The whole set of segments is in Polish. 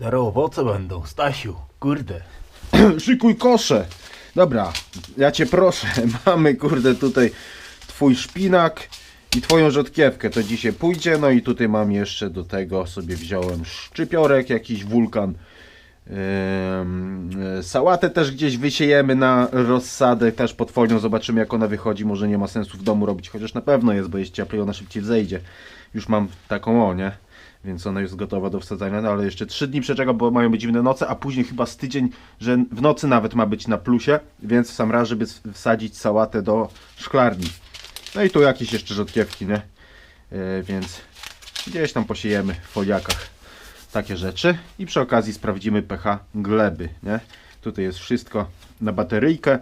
Zaraz owoce będą, Stasiu, kurde. Szykuj kosze. Dobra, ja cię proszę. Mamy kurde tutaj twój szpinak i twoją rzodkiewkę. To dzisiaj pójdzie. No i tutaj mam jeszcze do tego sobie wziąłem szczypiorek, jakiś wulkan. Sałatę też gdzieś wysiejemy na rozsadę, też pod folią, zobaczymy jak ona wychodzi, może nie ma sensu w domu robić, chociaż na pewno jest, bo jest cieplej, ona szybciej zejdzie. Już mam taką o, nie? Więc ona jest gotowa do wsadzania, no ale jeszcze 3 dni przeczekam, bo mają być zimne noce, a później chyba z tydzień, że w nocy nawet ma być na plusie, więc sam raz, żeby wsadzić sałatę do szklarni. No i tu jakieś jeszcze rzodkiewki, nie? Yy, więc gdzieś tam posiejemy w foliakach takie rzeczy i przy okazji sprawdzimy pH gleby, nie? Tutaj jest wszystko na bateryjkę.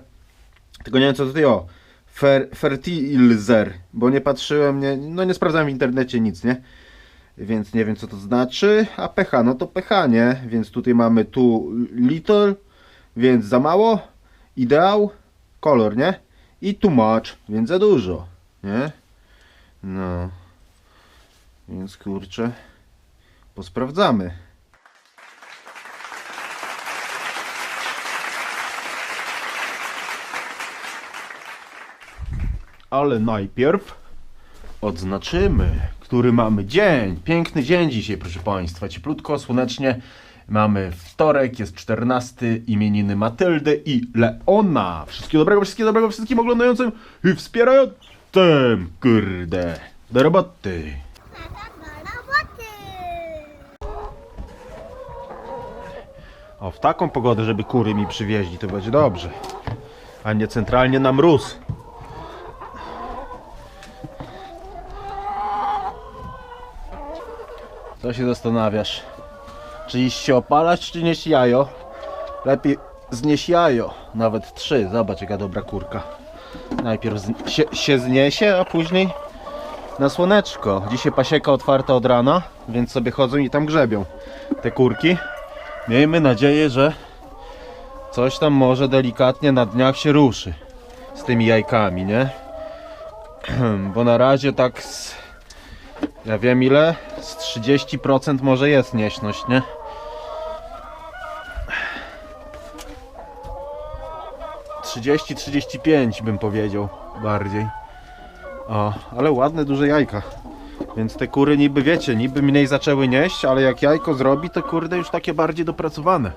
Tylko nie wiem co tutaj o. Fer, fertilizer, bo nie patrzyłem, nie, no nie sprawdzałem w internecie nic, nie? Więc nie wiem co to znaczy. A pH, no to pH, nie? Więc tutaj mamy tu little, więc za mało. Ideał, kolor, nie? I too much, więc za dużo, nie? No. Więc kurczę, posprawdzamy. Ale najpierw odznaczymy, który mamy dzień. Piękny dzień dzisiaj, proszę Państwa. Cieplutko, słonecznie. Mamy wtorek, jest 14 imieniny Matyldy i Leona. Wszystkiego dobrego, wszystkiego dobrego wszystkim oglądającym i wspierającym. Kurde. Do roboty. O, w taką pogodę, żeby kury mi przywieźli, to będzie dobrze. A nie centralnie na mróz. Co się zastanawiasz? Czy iść się opalać, czy nieść jajo? Lepiej znieść jajo. Nawet trzy. Zobacz, jaka dobra kurka. Najpierw się, się zniesie, a później na słoneczko. Dzisiaj pasieka otwarta od rana, więc sobie chodzą i tam grzebią. Te kurki. Miejmy nadzieję, że coś tam może delikatnie na dniach się ruszy z tymi jajkami, nie? Bo na razie tak z, ja wiem ile, z 30% może jest nieśność, nie? Trzydzieści, trzydzieści pięć bym powiedział bardziej. O, ale ładne duże jajka. Więc te kury niby wiecie, niby mniej zaczęły nieść, ale jak jajko zrobi, to kurde już takie bardziej dopracowane.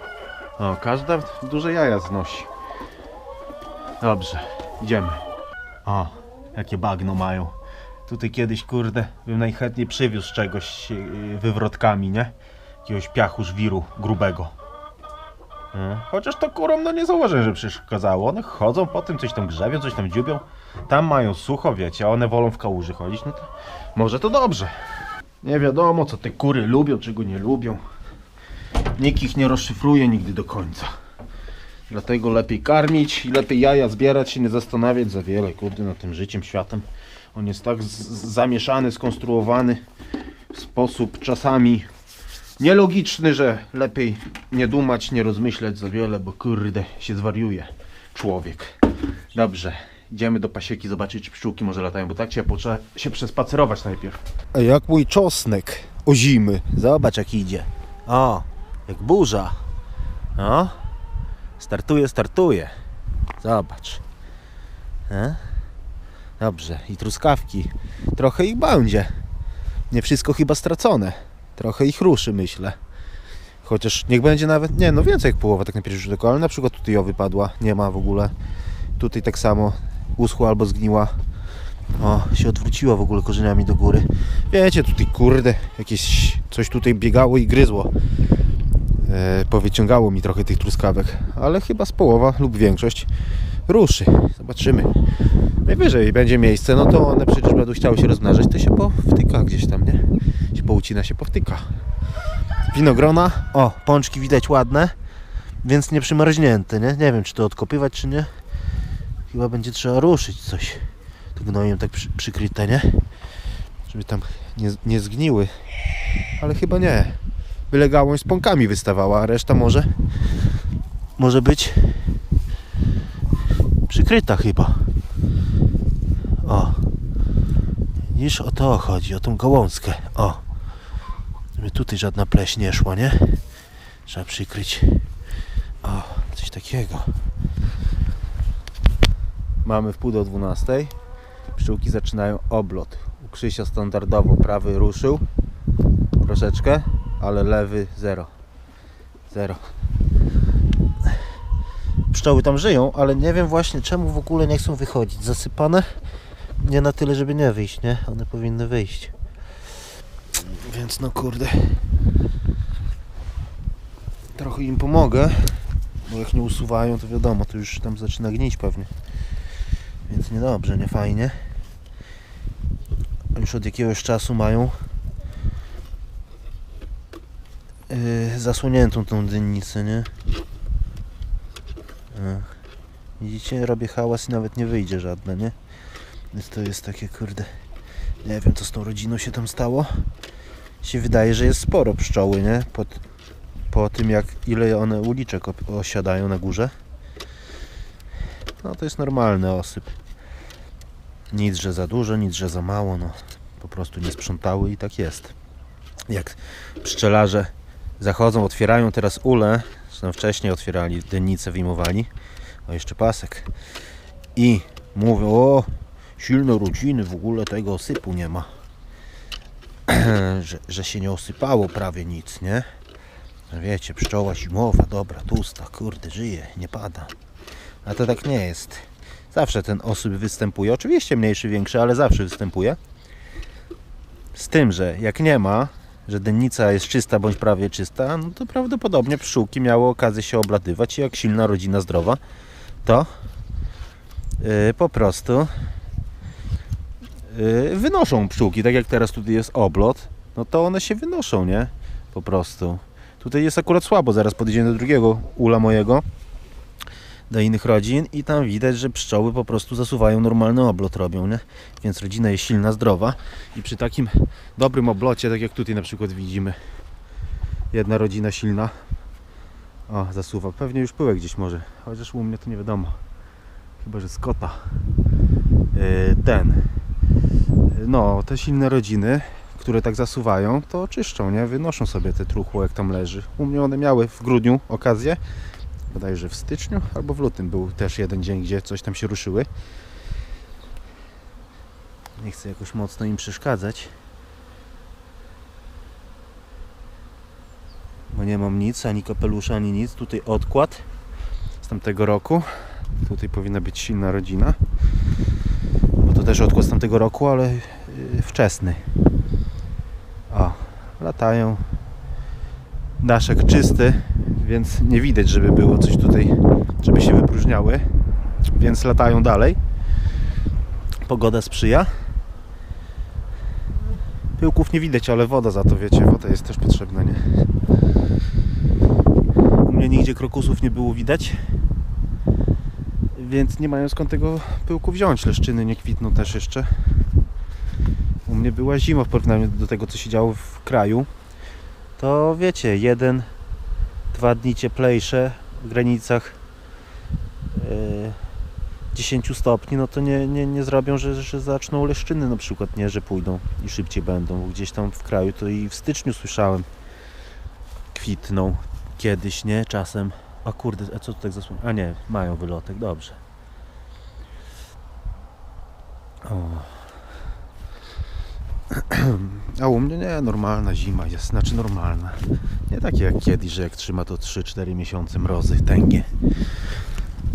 O, każda duże jaja znosi. Dobrze, idziemy. O, jakie bagno mają. Tutaj kiedyś, kurde, bym najchętniej przywiózł czegoś yy, wywrotkami, nie? Jakiegoś piachu żwiru grubego. E, Chociaż to kurom no nie założę, że przeszkadzało. One chodzą po tym, coś tam grzebią, coś tam dziubią. Tam mają sucho, wiecie, a one wolą w kałuży chodzić. No to może to dobrze. Nie wiadomo, co te kury lubią, czego nie lubią. Nikt ich nie rozszyfruje nigdy do końca. Dlatego lepiej karmić i lepiej jaja zbierać, się nie zastanawiać za wiele, kurde, nad tym życiem, światem. On jest tak zamieszany, skonstruowany w sposób czasami nielogiczny, że lepiej nie dumać, nie rozmyślać za wiele, bo kurde się zwariuje człowiek. Dobrze, idziemy do pasieki zobaczyć, czy pszczółki może latają, bo tak ciepło, trzeba się przespacerować najpierw. A jak mój czosnek o zimy. Zobacz jak idzie. O, jak burza. O, startuje, startuje. Zobacz. E? Dobrze, i truskawki. Trochę ich będzie. Nie wszystko chyba stracone. Trochę ich ruszy, myślę. Chociaż niech będzie nawet, nie no więcej jak połowa tak na pierwszy rzut oka, ale na przykład tutaj o wypadła, nie ma w ogóle. Tutaj tak samo uschła albo zgniła. O, się odwróciła w ogóle korzeniami do góry. Wiecie, tutaj kurde, jakieś coś tutaj biegało i gryzło. E, powyciągało mi trochę tych truskawek, ale chyba z połowa lub większość ruszy. Zobaczymy. Najwyżej będzie miejsce, no to one przecież będą chciały się rozmnażać, to się powtyka gdzieś tam, nie? Się poucina, się powtyka. Winogrona, o, pączki widać ładne, więc nie przymarznięte, nie? Nie wiem, czy to odkopywać, czy nie. Chyba będzie trzeba ruszyć coś. To gnojem tak przy, przykryte, nie? Żeby tam nie, nie zgniły. Ale chyba nie. Byle gałąź z pąkami wystawała, a reszta może może być przykryta chyba. O. Niż o to chodzi, o tą gołązkę. O. Żeby tutaj żadna pleś nie szła, nie? Trzeba przykryć. O, coś takiego. Mamy w pół do 12. Pszczółki zaczynają oblot. U Krzysia standardowo prawy ruszył troszeczkę, ale lewy zero. Zero. Pszczoły tam żyją, ale nie wiem właśnie czemu w ogóle nie chcą wychodzić. Zasypane? Nie na tyle, żeby nie wyjść, nie? One powinny wyjść. Więc no kurde. Trochę im pomogę, bo jak nie usuwają, to wiadomo, to już tam zaczyna gnić pewnie. Więc niedobrze, nie fajnie. Już od jakiegoś czasu mają yy, zasłoniętą tą dynnicę, nie? Widzicie, robię hałas i nawet nie wyjdzie żadne, nie? Więc to jest takie, kurde, nie wiem co z tą rodziną się tam stało. Się wydaje, że jest sporo pszczoły, nie? Po, po tym jak ile one uliczek osiadają na górze. No to jest normalny osyp. Nic, że za dużo, nic, że za mało, no po prostu nie sprzątały i tak jest. Jak pszczelarze zachodzą, otwierają teraz ule, zresztą wcześniej otwierali, dennicę wyjmowali, o jeszcze pasek i mówią, o silne rodziny, w ogóle tego osypu nie ma. że, że się nie osypało prawie nic, nie? No Wiecie, pszczoła zimowa, dobra, tłusta, kurde, żyje, nie pada. A to tak nie jest. Zawsze ten osyp występuje, oczywiście mniejszy, większy, ale zawsze występuje. Z tym, że jak nie ma, że dennica jest czysta bądź prawie czysta, no to prawdopodobnie pszczółki miały okazję się oblatywać i jak silna rodzina zdrowa, to yy, po prostu yy, wynoszą pszczółki, tak jak teraz tutaj jest oblot, no to one się wynoszą, nie? Po prostu. Tutaj jest akurat słabo, zaraz podejdziemy do drugiego ula mojego, do innych rodzin i tam widać, że pszczoły po prostu zasuwają normalny oblot robią, nie? Więc rodzina jest silna, zdrowa i przy takim dobrym oblocie, tak jak tutaj na przykład widzimy, jedna rodzina silna, o, zasuwa. Pewnie już pyłek gdzieś może, chociaż u mnie to nie wiadomo. Chyba, że z. Yy, ten. No, te silne rodziny, które tak zasuwają, to czyszczą, nie? Wynoszą sobie te truchło, jak tam leży. U mnie one miały w grudniu okazję, bodajże w styczniu albo w lutym był też jeden dzień, gdzie coś tam się ruszyły. Nie chcę jakoś mocno im przeszkadzać. Nie mam nic, ani kapelusza, ani nic. Tutaj odkład z tamtego roku. Tutaj powinna być silna rodzina. Bo to też odkład z tamtego roku, ale yy, wczesny. O, latają. Daszek czysty, więc nie widać, żeby było coś tutaj, żeby się wypróżniały. Więc latają dalej. Pogoda sprzyja. Pyłków nie widać, ale woda za to, wiecie, woda jest też potrzebna, nie? U mnie nigdzie krokusów nie było widać, więc nie mają skąd tego pyłku wziąć. Leszczyny nie kwitną też jeszcze. U mnie była zima w porównaniu do tego, co się działo w kraju. To wiecie, jeden, dwa dni cieplejsze w granicach 10 stopni, no to nie, nie, nie zrobią, że, że zaczną leszczyny na przykład, nie, że pójdą i szybciej będą. Gdzieś tam w kraju to i w styczniu słyszałem kwitną kiedyś, nie? Czasem. A kurde, a co tu tak zasłania? A nie, mają wylotek, dobrze. O. A u mnie nie, normalna zima jest, znaczy normalna. Nie takie jak kiedyś, że jak trzyma to 3-4 miesiące mrozy, tęgie.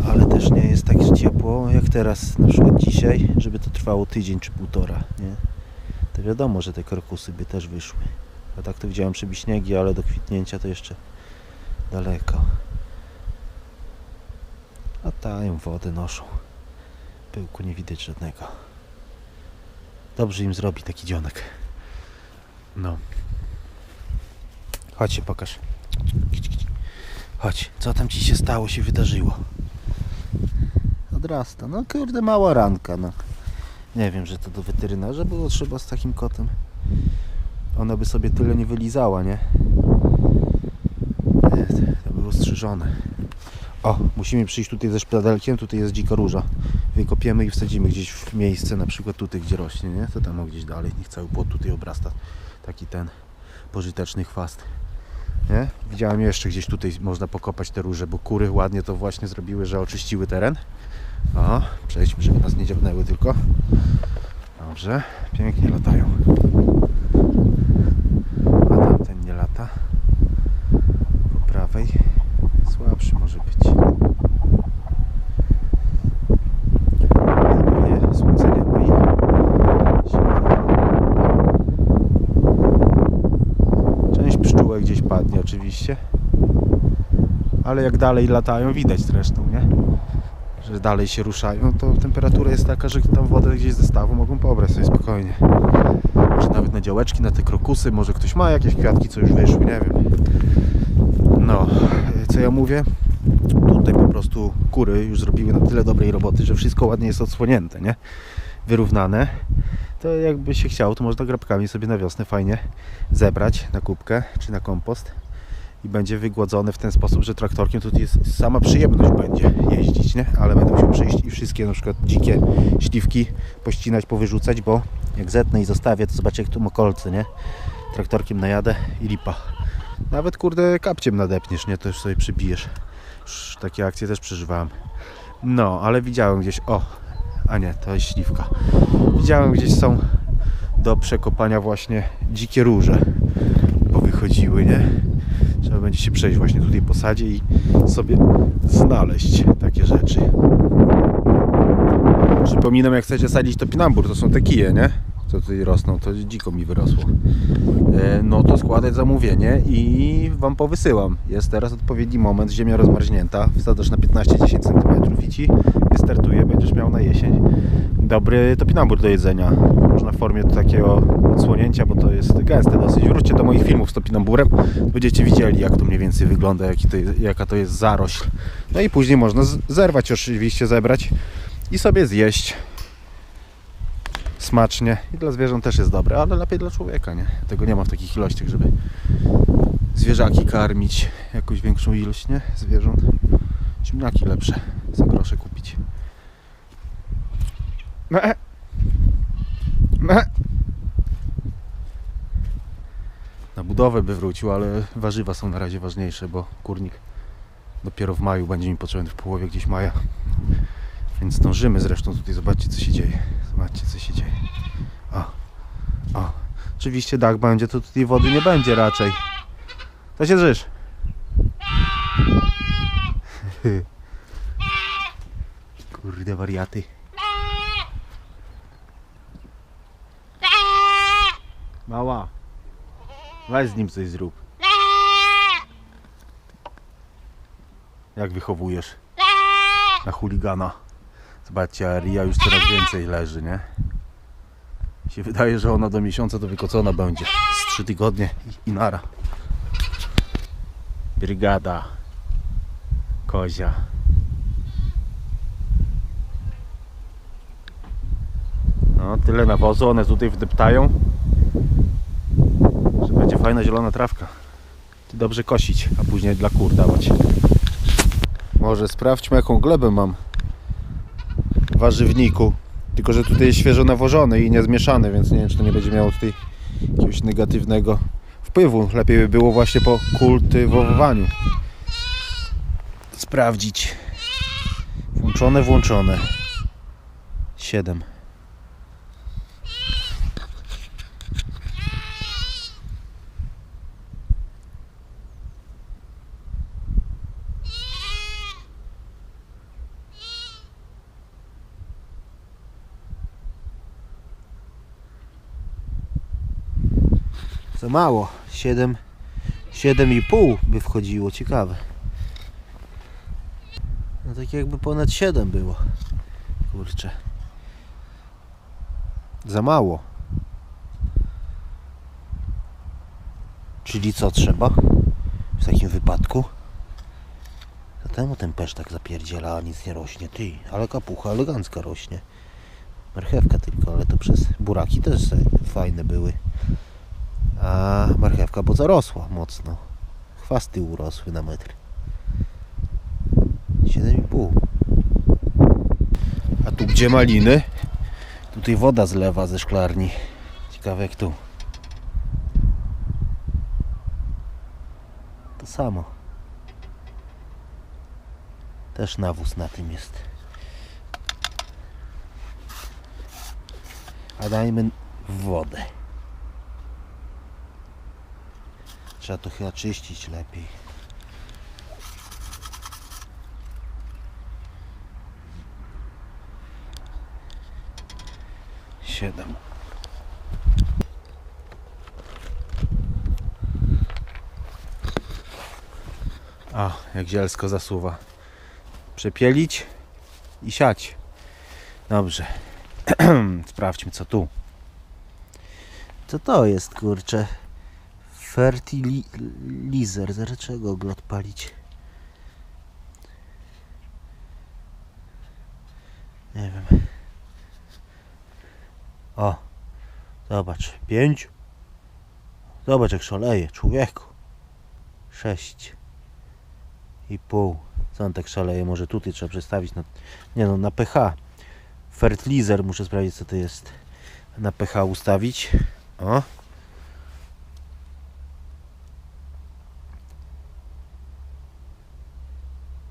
Ale też nie jest tak ciepło jak teraz, na przykład dzisiaj, żeby to trwało tydzień czy półtora, nie? To wiadomo, że te krokusy by też wyszły. A tak to widziałem przebiśniegi, ale do kwitnięcia to jeszcze daleko. Latają, wodę noszą. Pyłku nie widać żadnego. Dobrze im zrobi taki dzionek. No. Chodź się pokaż. Chodź, co tam ci się stało, się wydarzyło? Odrasta. No kurde, mała ranka, no. Nie wiem, że to do weterynarza było trzeba z takim kotem. Ona by sobie tyle nie wylizała, nie? To było strzyżone. O, musimy przyjść tutaj ze szpadelkiem, tutaj jest dzika róża. Wykopiemy i wsadzimy gdzieś w miejsce, na przykład tutaj, gdzie rośnie, nie? To tam gdzieś dalej, niech cały płot tutaj obrasta. Taki ten pożyteczny chwast. Nie? Widziałem jeszcze gdzieś tutaj można pokopać te róże, bo kury ładnie to właśnie zrobiły, że oczyściły teren. O, przejdźmy, żeby nas nie dziabnęły tylko. Dobrze, pięknie latają. A tamten nie lata. Po prawej słabszy może być. Część pszczółek gdzieś padnie oczywiście. Ale jak dalej latają, widać zresztą, nie? Dalej się ruszają, to temperatura jest taka, że tam wodę gdzieś ze stawu mogą pobrać sobie spokojnie. Może nawet na działeczki, na te krokusy, może ktoś ma jakieś kwiatki, co już wyszły, nie wiem. No, co ja mówię? Tutaj po prostu kury już zrobiły na tyle dobrej roboty, że wszystko ładnie jest odsłonięte, nie? Wyrównane. To jakby się chciało, to można grabkami sobie na wiosnę fajnie zebrać na kubkę czy na kompost i będzie wygładzone w ten sposób, że traktorkiem to jest sama przyjemność będzie jeździć, nie? Ale będę musiał przyjść i wszystkie na przykład dzikie śliwki pościnać, powyrzucać, bo jak zetnę i zostawię, to zobaczę jak tu ma kolce, nie? Traktorkiem najadę i lipa. Nawet kurde kapciem nadepniesz, nie? To już sobie przybijesz. Już takie akcje też przeżywałem. No, ale widziałem gdzieś, o, a nie, to jest śliwka. Widziałem gdzieś są do przekopania właśnie dzikie róże powychodziły, nie? Trzeba będzie się przejść właśnie tutaj po sadzie i sobie znaleźć takie rzeczy. Przypominam, jak chcecie sadzić topinambur, to są te kije, nie? Co tutaj rosną, to dziko mi wyrosło. E, No to składać zamówienie i Wam powysyłam. Jest teraz odpowiedni moment, ziemia rozmarznięta, wsadzasz na 15-10 cm i Ci wystartuje, będziesz miał na jesień dobry topinambur do jedzenia. Można w formie takiego odsłonięcia, bo to jest gęste dosyć. Wróćcie do moich filmów z topinamburem, będziecie widzieli jak to mniej więcej wygląda, to jaka to jest zarośl. No i później można zerwać oczywiście, zebrać i sobie zjeść smacznie i dla zwierząt też jest dobre, ale lepiej dla człowieka, nie? Tego nie ma w takich ilościach, żeby zwierzaki karmić jakąś większą ilość, nie? Zwierząt. Ziemniaki lepsze za grosze kupić. Me. Me. Na budowę by wrócił, ale warzywa są na razie ważniejsze, bo kurnik dopiero w maju będzie mi potrzebny w połowie gdzieś maja. Więc zdążymy zresztą tutaj, zobaczcie co się dzieje. Zobaczcie co się dzieje. O, o. Oczywiście dach będzie, to tutaj wody nie będzie raczej. To się drzesz. Kurde wariaty. Mała. Weź z nim coś zrób. Jak wychowujesz? Na chuligana. Zobaczcie, Ria już coraz więcej leży, nie? Się wydaje, że ona do miesiąca to wykocona będzie. Z trzy tygodnie i, nara. Brygada. Kozia. No, tyle nawozu, one tutaj wdeptają, że będzie fajna zielona trawka. Dobrze kosić, a później dla kur dawać. Może sprawdźmy jaką glebę mam warzywniku. Tylko, że tutaj jest świeżo nawożony i niezmieszany, więc nie wiem, czy to nie będzie miało tutaj jakiegoś negatywnego wpływu. Lepiej by było właśnie po kultywowaniu sprawdzić. Włączone, włączone. 7. mało. 7, 7,5 by wchodziło. Ciekawe. No tak jakby ponad 7 było. Kurczę. Za mało. Czyli co trzeba w takim wypadku? Temu ten pesz tak zapierdziela, a nic nie rośnie. Ty, ale kapucha elegancka rośnie. Marchewka tylko, ale to przez buraki też fajne były. A marchewka bo zarosła mocno. Chwasty urosły na metr. 7,5. A tu gdzie maliny? Tutaj woda zlewa ze szklarni. Ciekawe jak tu. To samo. Też nawóz na tym jest. A dajmy w wodę. Trzeba to chyba czyścić lepiej. Siedem. A, jak zielsko zasuwa. Przepielić i siać. Dobrze. Sprawdźmy co tu. Co to jest kurczę? Fertilizer. Zaraz czego go odpalić? Nie wiem. O, zobacz. Pięć. Zobacz jak szaleje, człowieku. Sześć. I pół. Co on tak szaleje? Może tutaj trzeba przestawić na... Nie no, na pH. Fertilizer muszę sprawdzić co to jest. Na pH ustawić. O.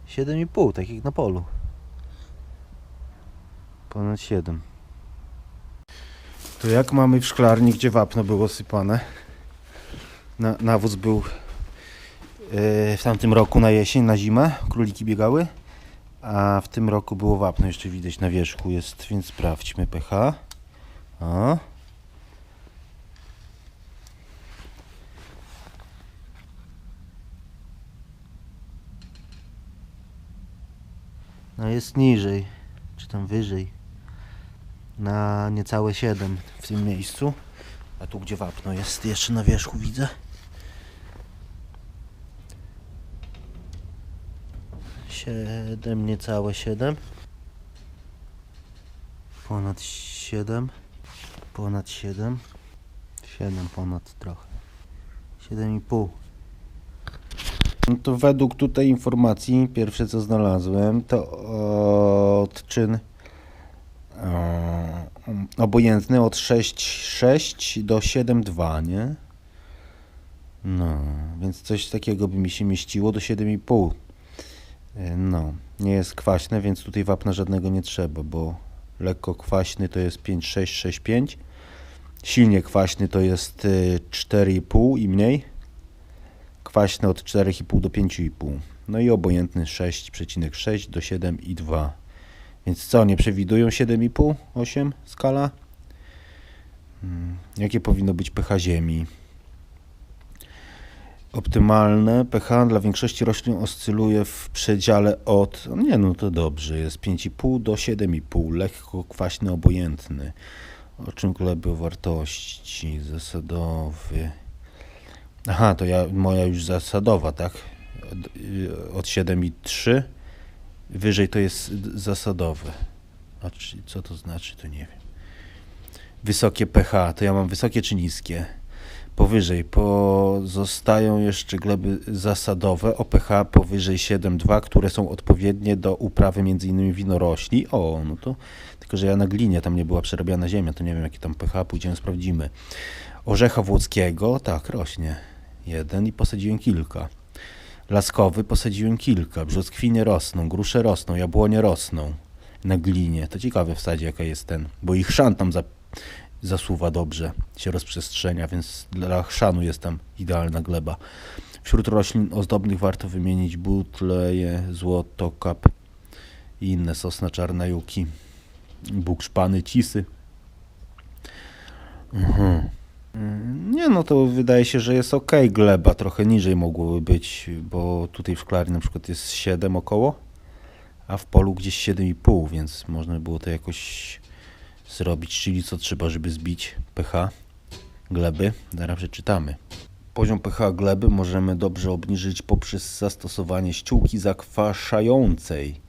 Siedem i pół, tak jak na polu. Ponad siedem. To jak mamy w szklarni, gdzie wapno było sypane? Na, nawóz był yy, w tamtym roku na jesień, na zimę, króliki biegały. A w tym roku było wapno, jeszcze widać na wierzchu jest, więc sprawdźmy pH. Jest niżej, czy tam wyżej. Na niecałe 7 w tym miejscu. A tu gdzie wapno jest jeszcze na wierzchu widzę. Siedem, niecałe 7. Ponad 7. Ponad 7. 7 ponad trochę. 7,5. No to według tutaj informacji, pierwsze co znalazłem, to odczyn e, obojętny od 6,6 do 7,2, nie? No, więc coś takiego by mi się mieściło do 7,5. E, No, nie jest kwaśne, więc tutaj wapna żadnego nie trzeba, bo lekko kwaśny to jest 5,6, 6,5. Silnie kwaśny to jest y, 4,5 i mniej kwaśny od 4,5 do 5,5. No i obojętny 6,6 do 7,2. Więc co, nie przewidują 7,5, 8 skala? Hmm, Jakie powinno być pH ziemi? Optymalne pH dla większości roślin oscyluje w przedziale od, no nie no to dobrze, jest 5,5 do 7,5, lekko kwaśny, obojętny. O czym gleby wartości zasadowy. Aha, to ja, moja już zasadowa, tak? Od, od 7,3 wyżej to jest zasadowe. A czy, co to znaczy, to nie wiem. Wysokie pH, to ja mam wysokie czy niskie? Powyżej pozostają jeszcze gleby zasadowe o pH powyżej 7,2, które są odpowiednie do uprawy m.in. winorośli. O, no to tylko, że ja na glinie, tam nie była przerabiana ziemia, to nie wiem jakie tam pH, pójdziemy sprawdzimy. Orzecha włockiego, tak, rośnie. Jeden i posadziłem kilka. Laskowy posadziłem kilka. Brzoskwinie rosną, grusze rosną, jabłonie rosną na glinie. To ciekawe w sadzie jaka jest ten, bo ich chrzan tam za, zasuwa dobrze, się rozprzestrzenia, więc dla chrzanu jest tam idealna gleba. Wśród roślin ozdobnych warto wymienić butleje, złoto, kap i inne sosna czarna juki, bóg szpany, cisy. Mhm. Mm, Nie no, to wydaje się, że jest ok gleba, trochę niżej mogłoby być, bo tutaj w szklarni na przykład jest 7 około, a w polu gdzieś 7,5, więc można by było to jakoś zrobić, czyli co trzeba, żeby zbić pH gleby. Zaraz przeczytamy. Poziom pH gleby możemy dobrze obniżyć poprzez zastosowanie ściółki zakwaszającej.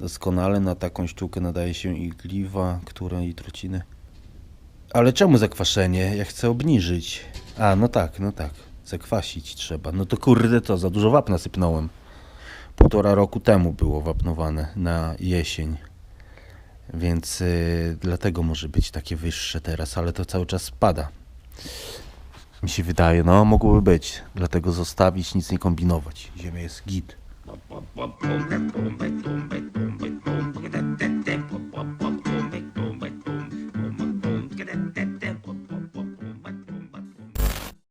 Doskonale na taką ściółkę nadaje się igliwa, która i truciny. Ale czemu zakwaszenie? Ja chcę obniżyć. A, no tak, no tak. Zakwasić trzeba. No to kurde to, za dużo wapna sypnąłem. Półtora roku temu było wapnowane na jesień. Więc y, dlatego może być takie wyższe teraz, ale to cały czas spada. Mi się wydaje, no mogłoby być. Dlatego zostawić, nic nie kombinować. Ziemia jest git. Bum, bum, bum, bum, bum, bum, bum, bum.